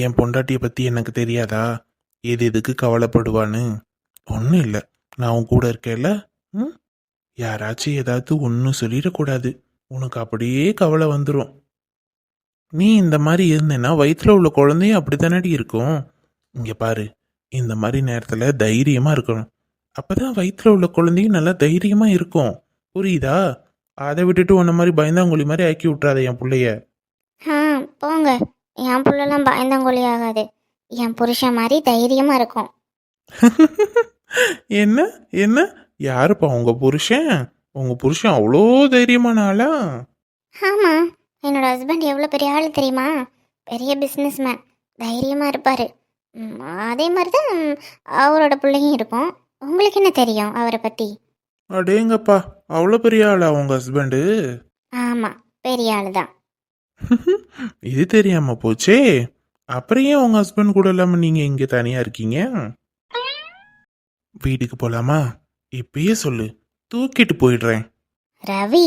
என் பொண்டாட்டியை பற்றி எனக்கு தெரியாதா? எது எதுக்கு கவலைப்படுவான்னு? ஒன்றும் இல்லை. நான் உன் கூட இருக்கேல்ல ம்? யாராச்சும் ஏதாவது ஒன்றும் சொல்லிடக்கூடாது. உனக்கு அப்படியே கவலை வந்துடும் நீ இந்த மாதிரி இருந்தேன்னா வயிற்றில் உள்ள குழந்தையும் அப்படி இருக்கும்? இங்கே பாரு. இந்த மாதிரி நேரத்தில் தைரியமாக இருக்கணும். அப்போ தான் வயிற்றில் உள்ள குழந்தையும் நல்லா தைரியமாக இருக்கும். புரியுதா? அதை விட்டுட்டு உன்ன மாதிரி பயந்தாங்குழி மாதிரி ஆக்கி விட்றாத என் பிள்ளைய. போங்க. என் புள்ளெல்லாம் பயந்தங்கொழி ஆகாது. என் புருஷன் மாதிரி தைரியமாக இருக்கும். என்ன? என்ன? யாருப்பா உங்க புருஷன்? உங்க புருஷன் அவ்வளோ தைரியமான ஆளா? ஆமாம் என்னோட ஹஸ்பண்ட் எவ்வளோ பெரிய ஆள் தெரியுமா? பெரிய பிஸ்னஸ் மேன் தைரியமாக இருப்பார் அதே மாதிரி தான் அவரோட பிள்ளையும் இருக்கும். உங்களுக்கு என்ன தெரியும் அவரை பற்றி அடேங்கப்பா. அவ்வளோ பெரிய ஆளா உங்க ஹஸ்பண்டு ஆமாம் பெரிய ஆள் தான் இது தெரியாம போச்சே. அப்புறம் ஏன் உங்க ஹஸ்பண்ட் கூட இல்லாம நீங்க இங்க தனியா இருக்கீங்க? வீட்டுக்கு போலாமா? இப்பயே சொல்லு. தூக்கிட்டு போயிடுறேன். ரவி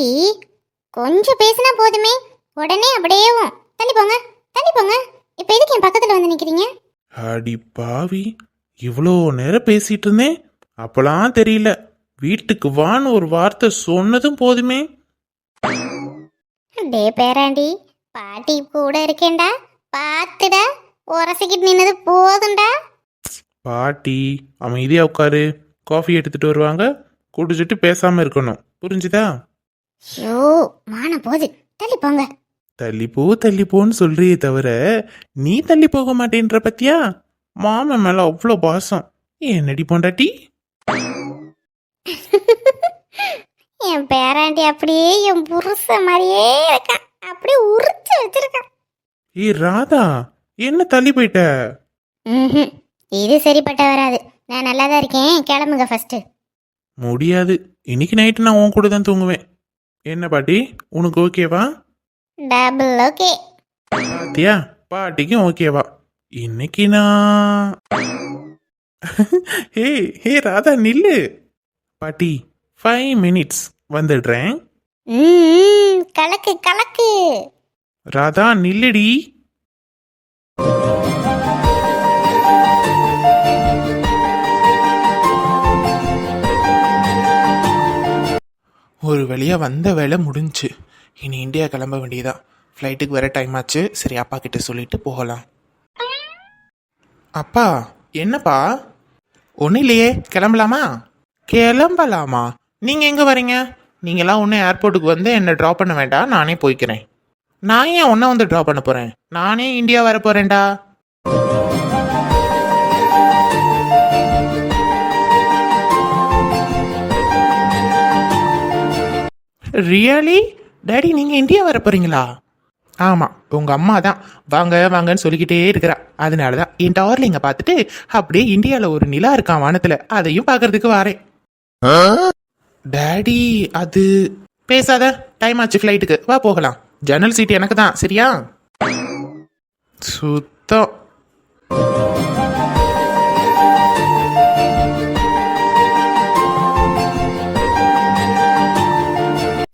கொஞ்சம் பேசினா போதுமே. உடனே அப்படியேவும் தள்ளி போங்க. தள்ளி போங்க. இப்போ எதுக்கு என் பக்கத்தில் வந்து நிற்கிறீங்க அடி பாவி. இவ்வளோ நேரம் பேசிட்டு இருந்தேன். அப்பலாம் தெரியல. வீட்டுக்கு வான்னு ஒரு வார்த்தை சொன்னதும் போதுமே. டே பேராண்டி. பாட்டி கூட இருக்கேன்டா. பார்த்துடா உரசிக்கிட்டு நின்னது போதும்டா. பாட்டி அமைதியா உட்காரு. காஃபி எடுத்துட்டு வருவாங்க. குடிச்சிட்டு பேசாம இருக்கணும். புரிஞ்சுதா? ஐயோ மான போது. தள்ளி போங்க. தள்ளிப்போ தள்ளிப்போன்னு சொல்றியே தவிர நீ தள்ளி போக மாட்டேன்ற பத்தியா? மாமன் மேல அவ்வளோ பாசம். என்னடி பொண்டாட்டி? என் பேராண்டி அப்படியே என் புருஷ மாதிரியே இருக்கான் அப்படியே உரிச்சு வச்சிருக்கான். ஏ ராதா என்ன தள்ளி போயிட்ட? ம்ஹும். இது சரிப்பட்ட வராது. நான் நல்லா தான் இருக்கேன். கிளம்புங்க ஃபர்ஸ்ட் முடியாது. இன்னைக்கு நைட்டு நான் உன் கூட தான் தூங்குவேன். என்ன பாட்டி? உனக்கு ஓகேவா டபுள் ஓகே பாத்தியா? பாட்டிக்கும் ஓகேவா இன்னைக்கு நான் ஹே ஹே ராதா நில்லு. பாட்டி ஃபைவ் மினிட்ஸ் வந்துடுறேன். ம் கலக்கு கலக்கு. ராதா நில்லுடி. ஒரு வழியாக வந்த வேலை முடிஞ்சுச்சு இனி இந்தியா கிளம்ப வேண்டியதான் ஃப்ளைட்டுக்கு வர டைம் ஆச்சு. சரி அப்பா கிட்ட சொல்லிட்டு போகலாம். அப்பா என்னப்பா? ஒன்றும் இல்லையே. கிளம்பலாமா? கிளம்பலாமா? நீங்கள் எங்கே வரீங்க? நீங்களாம் ஒன்றும் ஏர்போர்ட்டுக்கு வந்து என்னை ட்ராப் பண்ண வேண்டாம். நானே போய்க்கிறேன். நான் ஏன் ஒன்றை வந்து ட்ராப் பண்ண போகிறேன் நானே இந்தியா வர போகிறேன்டா ரியலி டேடி நீங்கள் இந்தியா வர போகிறீங்களா ஆமாம் உங்கள் அம்மா தான். வாங்க வாங்கன்னு சொல்லிக்கிட்டே இருக்கிறா. அதனால தான் என் டார்லிங்க பார்த்துட்டு அப்படியே இந்தியாவில் ஒரு நிலா இருக்கான் வானத்தில். அதையும் பார்க்கறதுக்கு வாரேன். அடி அது. பேசாத டைம் ஆச்சு ஃப்ளைட்டுக்கு வா போகலாம். ஜன்னல் சீட் எனக்கு தான் சரியா? சுத்தம்.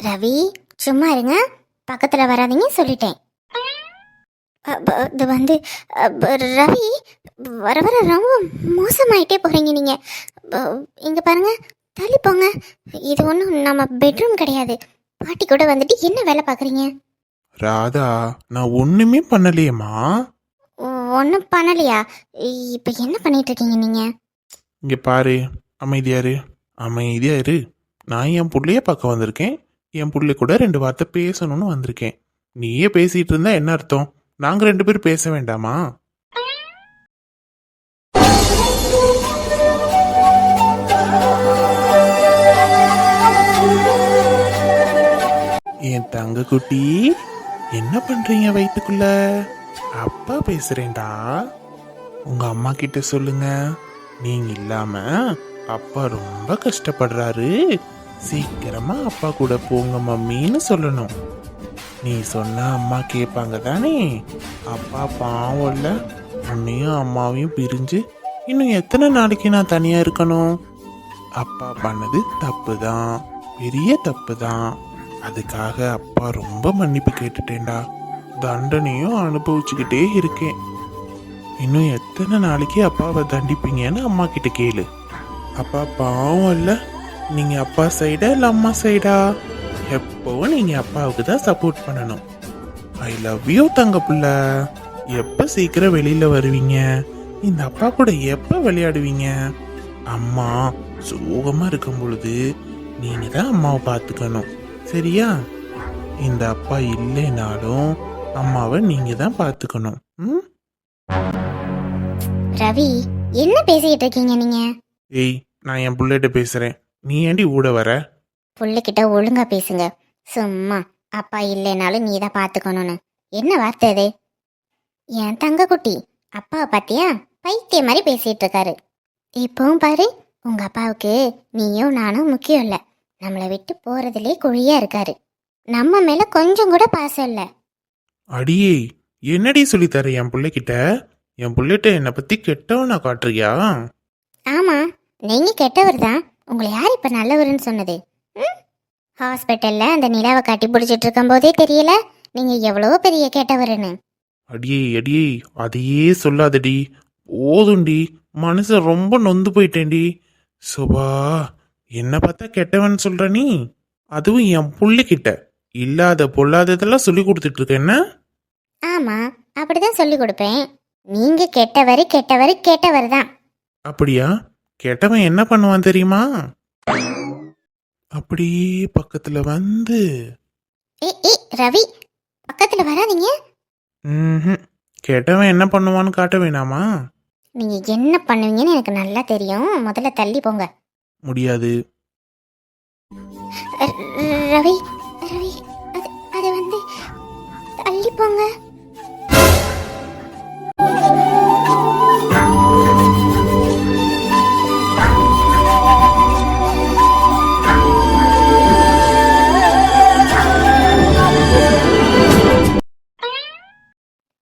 ரவி சும்மா இருங்க. பக்கத்தில் வராதீங்க சொல்லிட்டேன். இது வந்து ரவி வர வர ரொம்ப மோசமாயிட்டே போகிறீங்க நீங்கள் இங்கே பாருங்க. தள்ளி போங்க இது ஒன்றும் நம்ம பெட்ரூம் கிடையாது. பாட்டி கூட வந்துட்டு என்ன வேலை பார்க்குறீங்க? ராதா நான் ஒண்ணுமே பண்ணலையேம்மா. ஒன்றும் பண்ணலையா? இப்போ என்ன பண்ணிட்டு இருக்கீங்க நீங்கள் இங்க பாரு அமைதியாரு. அமைதியா இரு நான் என் புள்ளைய பார்க்க வந்திருக்கேன். என் புள்ளை கூட ரெண்டு வார்த்தை பேசணும்னு வந்திருக்கேன். நீயே பேசிட்டு இருந்தா என்ன அர்த்தம்? நாங்க ரெண்டு பேரும் பேச வேண்டாமா? என் தங்க குட்டி என்ன பண்றீங்க வயிற்றுக்குள்ள அப்பா பேசுறேன்டா. உங்க அம்மா கிட்ட சொல்லுங்க. நீங்க இல்லாம அப்பா ரொம்ப கஷ்டப்படுறாரு. சீக்கிரமா அப்பா கூட போங்க மம்மின்னு சொல்லணும். நீ சொன்னா அம்மா கேட்பாங்க தானே? அப்பா பாவம்ல உன்னையும் அம்மாவையும் பிரிஞ்சு இன்னும் எத்தனை நாளைக்கு நான் தனியா இருக்கணும்? அப்பா பண்ணது தப்பு தான் பெரிய தப்பு தான் அதுக்காக அப்பா ரொம்ப மன்னிப்பு கேட்டுட்டேன்டா. தண்டனையும் அனுபவிச்சுக்கிட்டே இருக்கேன். இன்னும் எத்தனை நாளைக்கு அப்பாவை தண்டிப்பீங்கன்னு அம்மா கிட்ட கேளு. அப்பா பாவம் இல்லை. நீங்கள் அப்பா சைடா இல்லை அம்மா சைடா எப்போவும் நீங்கள் அப்பாவுக்கு தான் சப்போர்ட் பண்ணணும். ஐ லவ் யூ தங்க புள்ள. எப்போ சீக்கிரம் வெளியில் வருவீங்க? இந்த அப்பா கூட எப்போ விளையாடுவீங்க? அம்மா சோகமாக இருக்கும் பொழுது நீங்கள் தான் அம்மாவை பார்த்துக்கணும். சரியா? இந்த அப்பா இல்லைனாலும் அம்மாவை நீங்க தான் பார்த்துக்கணும். ம்? ரவி என்ன பேசிக்கிட்டு இருக்கீங்க நீங்க? ஏய் நான் என் புள்ளைகிட்ட பேசுறேன். நீ ஏண்டி ஊட வர? புள்ளைகிட்ட ஒழுங்கா பேசுங்க. சும்மா அப்பா இல்லைனாலும் நீ தான் பார்த்துக்கணும்னு. என்ன வார்த்தை இது என் தங்க குட்டி அப்பாவை பாத்தியா பைத்திய மாதிரி பேசிட்டு இருக்காரு. இப்பவும் பாரு உங்க அப்பாவுக்கு நீயும் நானும் முக்கியம் இல்ல. நம்மளை விட்டு போறதுலே குழியா இருக்காரு. நம்ம மேல கொஞ்சம் கூட பாசம் இல்ல. அடியே என்னடி சொல்லித்தர என் புள்ளைகிட்ட? என் புள்ளைகிட்ட என்னை பத்தி கெட்டவனா காட்டுறியா? ஆமா நீங்க கெட்டவர் தான். உங்களை யார் இப்ப நல்லவர்னு சொன்னது? ஹாஸ்பிட்டல்ல அந்த நிலாவை கட்டி பிடிச்சிட்டு இருக்கும் போதே தெரியல. நீங்க எவ்வளவோ பெரிய கெட்டவர்னு அடியே அடியே அதையே சொல்லாதடி. போதும்டி. மனுஷன் ரொம்ப நொந்து போயிட்டேன்டி. சுபா என்ன பார்த்தா கெட்டவன் சொல்ற நீ? அதுவும் என் புள்ளைகிட்ட இல்லாத பொல்லாததெல்லாம் சொல்லி கொடுத்துட்டு இருக்க என்ன? ஆமா அப்படிதான் சொல்லி கொடுப்பேன். நீங்க கெட்டவர் கெட்டவர் கெட்டவர் தான். அப்படியா? கெட்டவன் என்ன பண்ணுவான் தெரியுமா? அப்படியே பக்கத்துல வந்து. ஏ ஏ ரவி பக்கத்துல வராதீங்க. ம்ஹும். கெட்டவன் என்ன பண்ணுவான்னு காட்ட வேணாமா? நீங்க என்ன பண்ணுவீங்கன்னு எனக்கு நல்லா தெரியும். முதல்ல தள்ளி போங்க. முடியாது. ரவி ரவி அது அது வந்து தள்ளி போங்க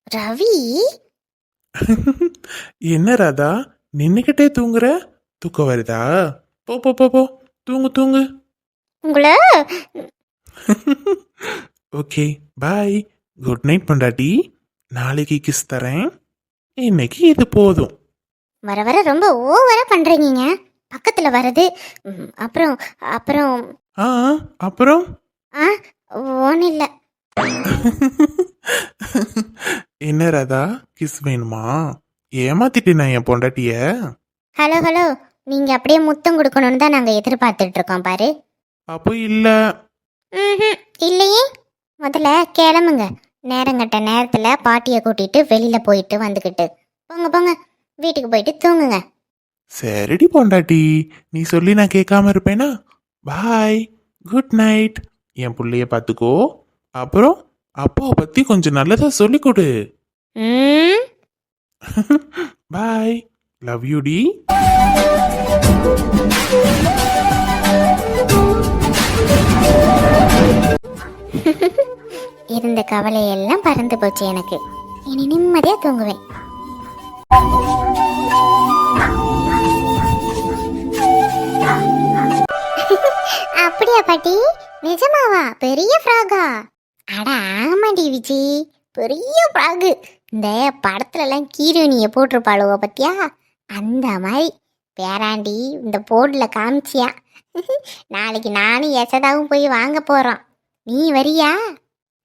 ரவி? என்ன ராதா நின்னுக்கிட்டே தூங்குற? தூக்கம் வருதா? போ போ போ போ. தூங்கு தூங்கு. உங்களை? Okay bye. குட் நைட் பொண்டாட்டி. நாளைக்கு கிஸ் தரேன். இன்னைக்கு இது போதும். வர வர ரொம்ப ஓவரா பண்றீங்க பக்கத்துல வர்றது ம், அப்புறம் அப்புறம். ஆ அப்புறம்? ஆ ஒன்றும் இல்லை. என்ன ராதா கிஸ் வேணுமா? ஏமாத்திட்டேனா என் பொண்டாட்டிய? ஹலோ ஹலோ நீங்க அப்படியே முத்தம் கொடுக்கணும்னு தான் நாங்க எதிர்பார்த்துட்டு இருக்கோம் பாரு. அப்போ இல்ல. ம்ஹும், இல்லையே? முதல்ல கிளம்புங்க. நேரங்கட்ட நேரத்துல பாட்டியை கூட்டிட்டு வெளியில போயிட்டு வந்துக்கிட்டு போங்க போங்க. வீட்டுக்கு போயிட்டு தூங்குங்க. சரிடி பொண்டாட்டி. நீ சொல்லி நான் கேட்காம இருப்பேனா? பாய் குட் நைட் என் புள்ளைய பார்த்துக்கோ அப்புறம் அப்பாவை பத்தி கொஞ்சம் நல்லதா சொல்லி கொடு. ம்? பாய் லவ் யூ டி இருந்த கவலையெல்லாம் பறந்து போச்சு எனக்கு. இனி நிம்மதியா தூங்குவேன். அப்படியா பாட்டி? நிஜமாவா? பெரிய ஃப்ராகா? அட ஆமாடி விஜி. பெரிய ஃப்ராகு. இந்த படத்துல எல்லாம் கீரோனிய போட்டிருப்பாளுவோ பத்தியா? அந்த மாதிரி பேராண்டி இந்த போர்டில் காமிச்சியா? நாளைக்கு நானும் எசதாவும் போய் வாங்க போகிறோம் நீ வரியா?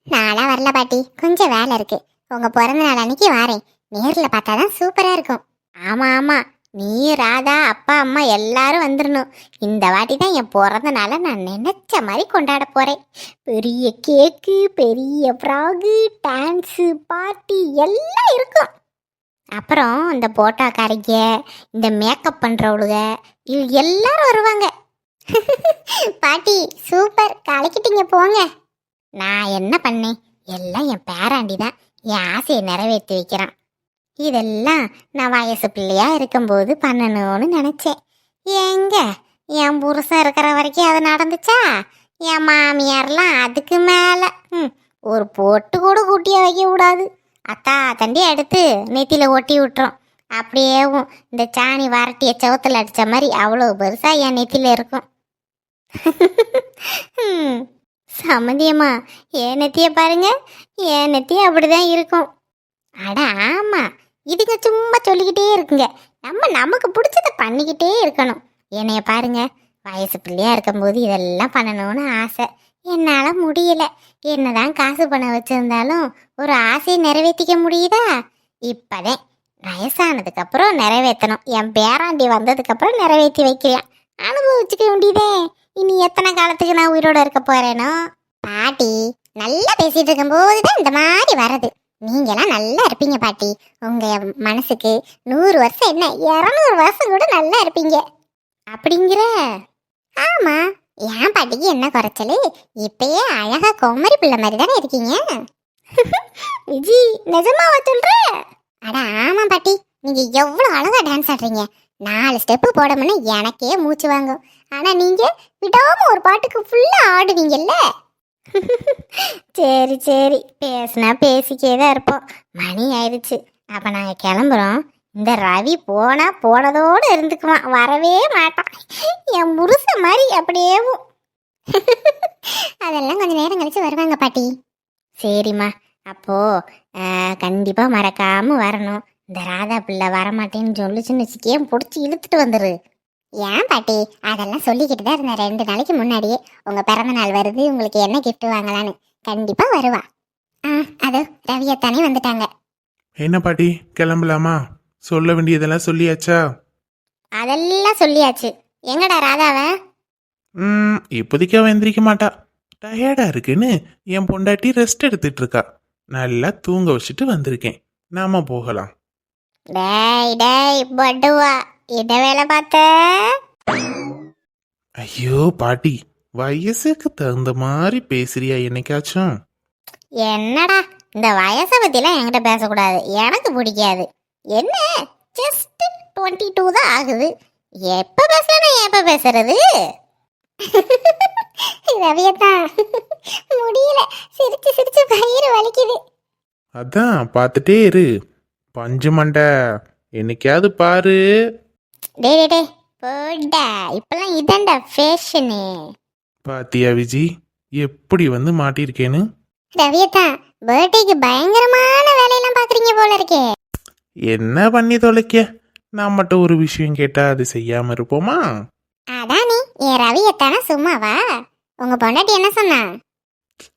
நான்லாம் வரல பாட்டி. கொஞ்சம் வேலை இருக்குது உங்கள் பிறந்த நாள் அன்னைக்கு வரேன். பார்த்தா தான் சூப்பராக இருக்கும். ஆமாம் ஆமாம் நீ ராதா அப்பா அம்மா எல்லாரும் வந்துடணும் இந்த வாட்டி தான் என் பிறந்த நாளை நான் நினச்ச மாதிரி கொண்டாட போகிறேன் பெரிய கேக்கு பெரிய ஃப்ராகு டான்ஸு பார்ட்டி எல்லாம் இருக்கும். அப்புறம் இந்த போட்டாக்காரிங்க இந்த மேக்கப் பண்ணுறவளுக இது எல்லாரும் வருவாங்க. பாட்டி சூப்பர் கலக்கிட்டீங்க போங்க. நான் என்ன பண்ணேன்? எல்லாம் என் பேராண்டி தான் என் ஆசையை நிறைவேற்றி வைக்கிறான். இதெல்லாம் நான் வயசு பிள்ளையாக இருக்கும்போது பண்ணணும்னு நினச்சேன். எங்க என் புருஷன் இருக்கிற வரைக்கும் அது நடந்துச்சா? என் மாமியார்லாம் அதுக்கு மேலே. ம் ஒரு பொட்டு கூட குட்டியை வைக்க கூடாது அத்தா தண்டி எடுத்து நெத்தியில் ஒட்டி விட்டுரும். அப்படியேவும் இந்த சாணி வரட்டிய சவுத்தில் அடித்த மாதிரி அவ்வளோ பெருசாக என் நெத்தியில் இருக்கும். சமந்தியம்மா என் நெத்திய பாருங்க. என் நெத்திய அப்படிதான் இருக்கும். அட ஆமாம் இதுங்க சும்மா சொல்லிக்கிட்டே இருக்குங்க. நம்ம நமக்கு பிடிச்சத பண்ணிக்கிட்டே இருக்கணும். என்னைய பாருங்க வயசு பிள்ளையாக இருக்கும்போது இதெல்லாம் பண்ணணும்னு ஆசை. என்னால் முடியல. என்னதான் காசு பணம் வச்சிருந்தாலும் ஒரு ஆசையை நிறைவேற்றிக்க முடியுதா? இப்போதான் வயசானதுக்கப்புறம் நிறைவேற்றணும் என் பேராண்டி வந்ததுக்கப்புறம் நிறைவேற்றி வைக்கிறேன். அனுபவிச்சுக்க வேண்டியதே. இனி எத்தனை காலத்துக்கு நான் உயிரோடு இருக்க போகிறேனோ பாட்டி நல்லா பேசிகிட்டு இருக்கும்போது தான் இந்த மாதிரி வரது நீங்களாம் நல்லா இருப்பீங்க பாட்டி. உங்கள் மனசுக்கு நூறு வருஷம் என்ன? இரநூறு வருஷம் கூட நல்லா இருப்பீங்க. அப்படிங்கிற? ஆமாம் ஏன் பாட்டிக்கு என்ன குறைச்சல்? இப்பயே அழகா கோமரி பிள்ளை மாதிரி தானே இருக்கீங்க? விஜி நிஜமாவா சொல்ற? அட ஆமா பாட்டி. நீங்க எவ்வளவு அழகா டான்ஸ் ஆடுறீங்க. நாலு ஸ்டெப்பு போடமுன்னா எனக்கே மூச்சு வாங்கும் ஆனா நீங்க விடாம ஒரு பாட்டுக்கு ஃபுல்லா ஆடுவீங்கல்ல? சரி சரி. பேசுனா பேசிக்கே தான் இருப்போம். மணி ஆயிடுச்சு. அப்போ நாங்கள் கிளம்புறோம். இந்த ரவி போனா போனதோடு இருந்துக்குவான். வரவே மாட்டான். என் முருச மாதிரி அப்படியேவும் அதெல்லாம் கொஞ்சம் நேரம் கழிச்சு வருவாங்க பாட்டி. சரிம்மா. அப்போ கண்டிப்பாக கண்டிப்பா மறக்காம வரணும். இந்த ராதா பிள்ளை வரமாட்டேன்னு சொல்லுச்சுன்னு வச்சுக்கே பிடிச்சி இழுத்துட்டு வந்துரு. ஏன் பாட்டி? அதெல்லாம் சொல்லிக்கிட்டு தான் இருந்தேன். ரெண்டு நாளைக்கு முன்னாடியே. உங்க பிறந்த நாள் வருது. உங்களுக்கு என்ன கிஃப்ட் வாங்கலான்னு கண்டிப்பா வருவா. ஆ அதோ ரவியத்தானே வந்துட்டாங்க. என்ன பாட்டி? கிளம்பலாமா? சொல்ல வேண்டியதெல்லாம் சொல்லியாச்சா? அதெல்லாம் சொல்லியாச்சு. எங்கடா ராதாவ? ம் இப்போதைக்கு அவன் எந்திரிக்க மாட்டா. டயர்டா இருக்குன்னு என் பொண்டாட்டி ரெஸ்ட் எடுத்துட்டு இருக்கா நல்லா தூங்க வச்சுட்டு வந்திருக்கேன். நாம போகலாம். டேய் டேய் பட்டுவா என்ன வேலை பார்த்த? ஐயோ பாட்டி வயசுக்கு தகுந்த மாதிரி பேசுறியா என்னைக்காச்சும்? என்னடா இந்த வயசை பத்திலாம் என்கிட்ட பேசக்கூடாது. எனக்கு பிடிக்காது. என்ன? ஜஸ்ட் டுவெண்ட்டி டூ தான் ஆகுது. எப்ப பேசலாம் எப்ப பேசுறது? ரவியத்தான் முடியல. சிரிச்சு சிரிச்சு பயிர் வலிக்குது. அதான் பார்த்துட்டே இரு. பஞ்சு மண்டை என்னைக்காவது பாரு. டேய் டேய், டேய் போடா. இப்பெல்லாம் இதான்டா ஃபேஷனு பாத்தியா விஜி? எப்படி வந்து மாட்டியிருக்கேன்னு? ரவியத்தா பர்த்டேக்கு பயங்கரமான வேலையெல்லாம் பாக்குறீங்க போல இருக்கே. என்ன பண்ணி தொலைக்க? நான் மட்டும் ஒரு விஷயம் கேட்டா அது செய்யாம இருப்போமா? அதான் என் ரவியத்தானா சும்மாவா? உங்க பொண்டாட்டி என்ன சொன்னா?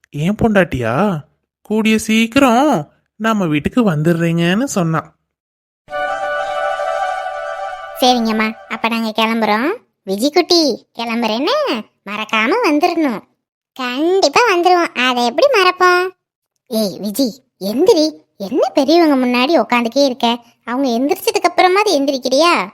ஏன் பொண்டாட்டியா? கூடிய சீக்கிரம் நம்ம வீட்டுக்கு வந்துடுறீங்கன்னு சொன்னான் சரிங்கம்மா அப்ப நாங்க கிளம்புறோம். விஜிக்குட்டி கிளம்புறேன்னு மறக்காம வந்துடணும். கண்டிப்பா வந்துருவோம். அதை எப்படி மறப்போம்? ஏய் விஜி எந்திரி. என்ன பெரியவங்க முன்னாடி உட்காந்துக்கே இருக்க? அவங்க எந்திரிச்சதுக்கு அப்புறமா எந்திரிக்கிறியா?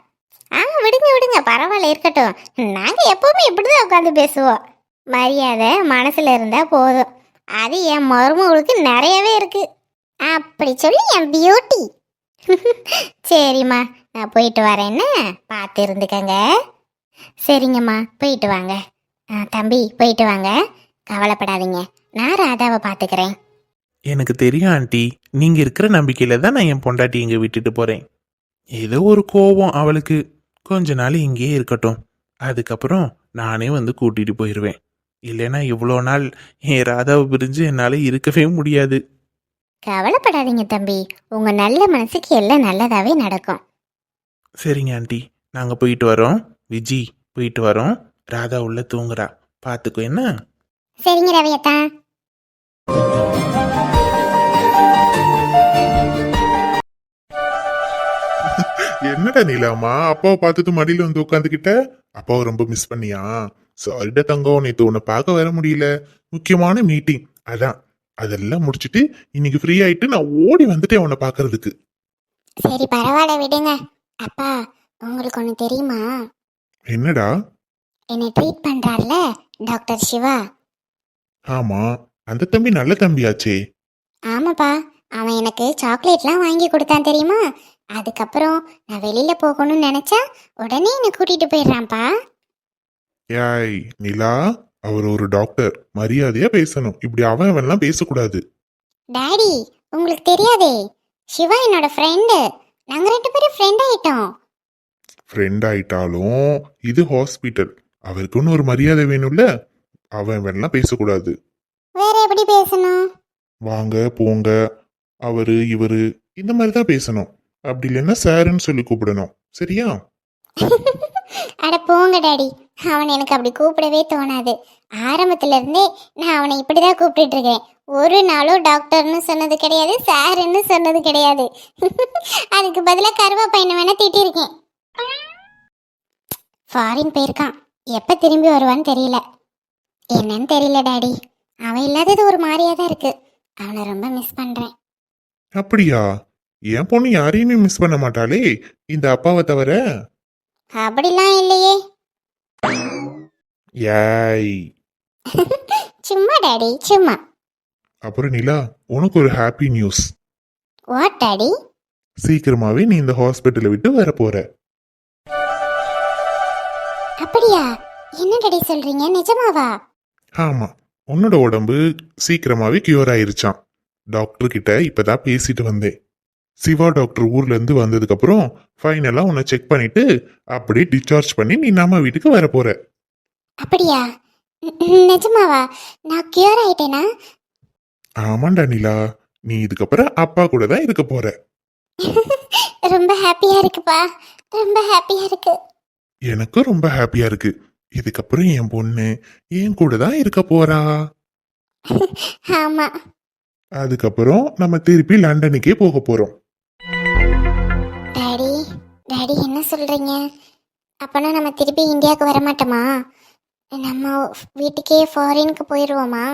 ஆ விடுங்க விடுங்க. பரவாயில்ல இருக்கட்டும். நாங்க எப்பவுமே இப்படிதான் உட்காந்து பேசுவோம். மரியாதை மனசுல இருந்தா போதும். அது என் மருமகளுக்கு நிறையவே இருக்கு. அப்படி சொல்லி என் பியூட்டி சரிம்மா நான் போயிட்டு வரேன்னு பார்த்து இருந்துக்கங்க. சரிங்கம்மா போயிட்டு வாங்க. ஆ, தம்பி போயிட்டு வாங்க. கவலைப்படாதீங்க. நான் ராதாவை பார்த்துக்கிறேன். எனக்கு தெரியும் ஆண்டி. நீங்க இருக்கிற நம்பிக்கையில தான் நான் என் பொண்டாட்டி இங்க விட்டுட்டு போறேன். ஏதோ ஒரு கோபம் அவளுக்கு. கொஞ்ச நாள் இங்கேயே இருக்கட்டும். அதுக்கப்புறம் நானே வந்து கூட்டிட்டு போயிடுவேன் இல்லைன்னா இவ்வளோ நாள் என் ராதாவை பிரிஞ்சு என்னால் இருக்கவே முடியாது. கவலைப்படாதீங்க தம்பி. உங்க நல்ல மனசுக்கு எல்லாம் நல்லதாவே நடக்கும். சரிங்க ஆண்டி. நாங்கள் போயிட்டு வரோம். விஜி போயிட்டு வரோம். ராதா உள்ள தூங்குறா. பார்த்துக்கோ என்ன? சரிங்க ரவியத்தா. என்னடா நீலாமா? அப்பாவை பார்த்துட்டு மடியில வந்து உட்காந்துக்கிட்ட அப்பாவை ரொம்ப மிஸ் பண்ணியா? சாரிடா தங்கம் நேத்து உன்னை பார்க்க வர முடியல. முக்கியமான மீட்டிங் அதான். அதெல்லாம் முடிச்சிட்டு இன்னைக்கு ஃப்ரீ ஆயிட்டு நான் ஓடி வந்துட்டேன் உன்னை பார்க்கறதுக்கு. சரி பரவாயில்ல விடுங்க. அப்பா உங்களுக்கு ஒன்று தெரியுமா? என்னடா? என்னை ட்ரீட் பண்றாருல டாக்டர் சிவா. ஆமா. அந்த தம்பி நல்ல தம்பியாச்சே. ஆமாப்பா. அவன் எனக்கு சாக்லேட்லாம் வாங்கி கொடுத்தான் தெரியுமா? அதுக்கப்புறம் நான் வெளியில போகணும்னு நினைச்சா உடனே என்னை கூட்டிட்டு போயிடுறான்ப்பா. யாய் நிலா அவர் ஒரு டாக்டர். மரியாதையா பேசணும். இப்படி அவன் அவன்லாம் பேசக்கூடாது. டாடி உங்களுக்கு தெரியாதே சிவா என்னோட ஃப்ரெண்டு நாங்க ரெண்டு பேரும் ஃப்ரெண்ட் ஆயிட்டோம். ஃப்ரெண்ட் ஆயிட்டாலும் இது ஹாஸ்பிட்டல் அவருக்குன்னு ஒரு மரியாதை வேணும்ல? அவன் அவன்லாம் பேசக்கூடாது. வேற எப்படி பேசணும்? வாங்க போங்க. அவரு இவரு இந்த மாதிரி தான் பேசணும். அப்படி இல்லைன்னா சாருன்னு சொல்லி கூப்பிடணும். சரியா? அட போங்க டாடி. அவன் எனக்கு அப்படி கூப்பிடவே தோணாது. ஆரம்பத்துல இருந்தே நான் அவனை இப்படிதான் கூப்பிட்டுட்டு இருக்கேன். ஒரு நாளும் டாக்டர்னு சொன்னது கிடையாது சாருன்னு சொன்னது கிடையாது. அதுக்கு பதிலாக கருவா பையனை வேணா திட்டிருக்கேன். ஃபாரின் போயிருக்கான். எப்ப திரும்பி வருவான்னு தெரியல. என்னன்னு தெரியல டாடி. அவன் இல்லாதது ஒரு மாதிரியா தான் இருக்கு. அவனை ரொம்ப மிஸ் பண்றேன். அப்படியா? என் பொண்ணு யாரையுமே மிஸ் பண்ண மாட்டாளே. இந்த அப்பாவை தவிர. அப்படிலாம் இல்லையே. ஏய். சும்மா டாடி சும்மா. அப்புறம் நிலா உனக்கு ஒரு ஹாப்பி நியூஸ் வாட் டாடி? சீக்கிரமாவே நீ இந்த ஹாஸ்பிட்டலை விட்டு வர போற. அப்படியா? என்ன டாடி சொல்றீங்க? நிஜமாவா? ஆமா. உன்னோட உடம்பு சீக்கிரமாவே கியூர் ஆயிருச்சான் டாக்டர் கிட்ட இப்பதான் பேசிட்டு வந்தேன். சிவா டாக்டர் ஊர்ல இருந்து வந்ததுக்கு அப்புறம் ஃபைனலா உன்னை செக் பண்ணிட்டு அப்படியே டிஸ்சார்ஜ் பண்ணி நீ நம்ம வீட்டுக்கு வர போற. அப்படியா? நிஜமாவா? நான் கியூர் ஆயிட்டேனா? ஆமாண்டா நிலா. நீ இதுக்கப்புறம் அப்பா கூட தான் இருக்க போற. ரொம்ப ஹாப்பியா இருக்குப்பா. ரொம்ப ஹாப்பியா இருக்கு. எனக்கும் ரொம்ப ஹாப்பியா இருக்கு. இதுக்கப்புறம் என் பொண்ணு என் கூட தான் இருக்க போறா. ஆமா. அதுக்கப்புறம் நம்ம திருப்பி லண்டனுக்கே போக போறோம். டாடி என்ன சொல்றீங்க? அப்பனா நம்ம திருப்பி இந்தியாவுக்கு வர மாட்டோமா நம்ம வீட்டுக்கே ஃபாரினுக்கு போயிடுவோமா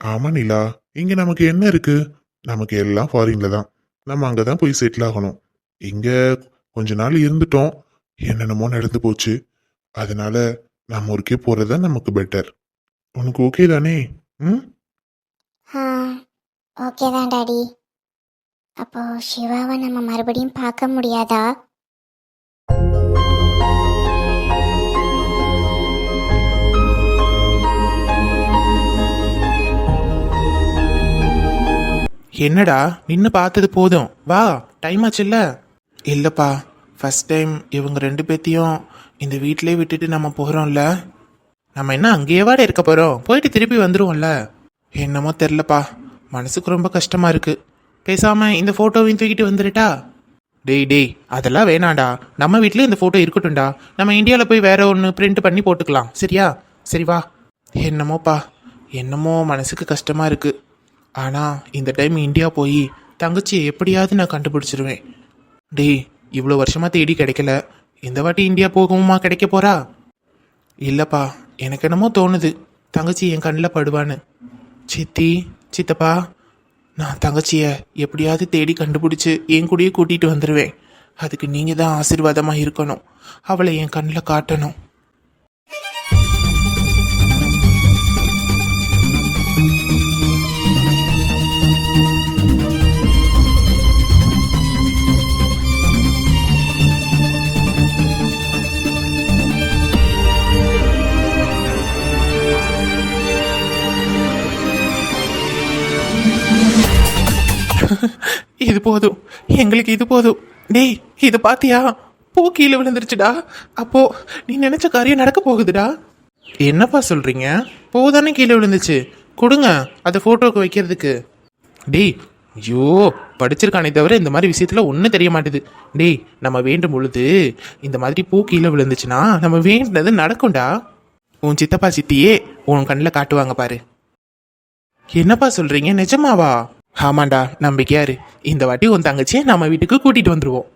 ஆமா நிலா. இங்க நமக்கு என்ன இருக்கு? நமக்கு எல்லாம் ஃபாரின்ல தான். நம்ம அங்கதான் போய் செட்டில் ஆகணும். இங்க கொஞ்ச நாள் இருந்துட்டோம். என்னென்னமோ நடந்து போச்சு. அதனால நம்ம ஊருக்கே போறது நமக்கு பெட்டர் உனக்கு ஓகே தானே? ம்? ஆ ஓகே தான் டாடி. அப்போ சிவாவை நம்ம மறுபடியும் பார்க்க முடியாதா? என்னடா? நின்று பார்த்தது போதும். வா டைம் ஆச்சுல்ல? இல்லைப்பா ஃபர்ஸ்ட் டைம் இவங்க ரெண்டு பேத்தையும் இந்த வீட்டிலே விட்டுட்டு நம்ம போகிறோம்ல நம்ம என்ன அங்கேயேவாட இருக்க போகிறோம் போயிட்டு திருப்பி வந்துருவோம்ல. என்னமோ தெரிலப்பா மனசுக்கு ரொம்ப கஷ்டமா இருக்கு. பேசாம இந்த ஃபோட்டோவையும் தூக்கிட்டு வந்துருட்டா? டேய் டேய் அதெல்லாம் வேணாம்டா. நம்ம வீட்லயே இந்த ஃபோட்டோ இருக்கட்டும்டா. நம்ம இந்தியாவில் போய் வேற ஒன்று பிரிண்ட் பண்ணி போட்டுக்கலாம். சரியா? சரி வா. என்னமோப்பா. என்னமோ மனசுக்கு கஷ்டமா இருக்குது ஆனால் இந்த டைம் இந்தியா போய் தங்கச்சியை எப்படியாவது நான் கண்டுபிடிச்சிருவேன். டேய் இவ்வளோ வருஷமாக தேடி கிடைக்கல. இந்த வாட்டி இந்தியா போகவுமா கிடைக்க போறா? இல்லைப்பா எனக்கு என்னமோ தோணுது. தங்கச்சி என் கண்ணில் படுவான்னு. சித்தி சித்தப்பா நான் தங்கச்சியை எப்படியாவது தேடி கண்டுபிடிச்சி என் கூடயே கூட்டிகிட்டு வந்துடுவேன் அதுக்கு நீங்கள் தான் ஆசீர்வாதமாக இருக்கணும். அவளை என் கண்ணில் காட்டணும். இது போதும். எங்களுக்கு இது போதும். டேய் இது பாத்தியா? பூ கீழே விழுந்துருச்சுடா. அப்போ நீ நினைச்ச காரியம் நடக்க போகுதுடா. என்னப்பா சொல்றீங்க? பூ தானே கீழே விழுந்துச்சு. கொடுங்க அதை போட்டோக்கு வைக்கிறதுக்கு. டேய் ஐயோ படிச்சிருக்கானே தவிர இந்த மாதிரி விஷயத்துல ஒன்றும் தெரிய மாட்டேது. டேய் நம்ம வேண்டும் பொழுது இந்த மாதிரி பூ கீழே விழுந்துச்சுன்னா நம்ம வேண்டினது நடக்கும்டா. உன் சித்தப்பா சித்தியே உன் கண்ணில் காட்டுவாங்க பாரு. என்னப்பா சொல்றீங்க? நிஜமாவா? ஆமாண்டா நம்பிக்கையாரு இந்த வாட்டி உன் தங்கச்சியை நம்ம வீட்டுக்கு கூட்டிட்டு வந்துருவோம்.